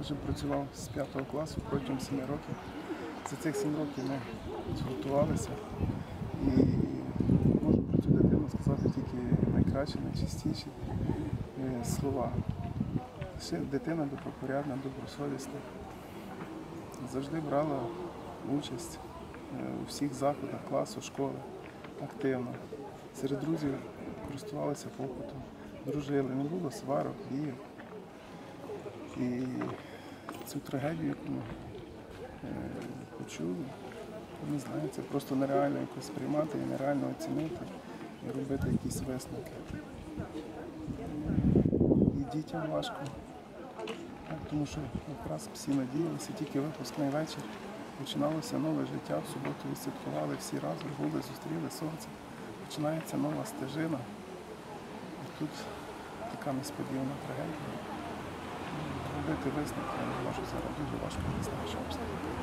Я вже працював з 5 класу протягом 7 років. За цих 7 років ми згуртувалися. І можу про цю дитину сказати тільки найкращі, найчистіші е, слова. Дитина добропорядна, добросовісна. Завжди брала участь е, у всіх заходах класу, школи активно. Серед друзів користувалися попитом, дружили, не було сварок, бійок. І цю трагедію, яку ми е, почули, не знаю, це просто нереально якось сприймати і нереально оцінити і робити якісь висновки. І дітям важко, тому що якраз всі надіялися, тільки випускний вечір. Починалося нове життя, в суботу відсвяткували всі разом, були, зустріли сонце. Починається нова стежина. І тут така несподівана трагедія. perspektywy znikania może zarobić właśnie na naszą obstawę.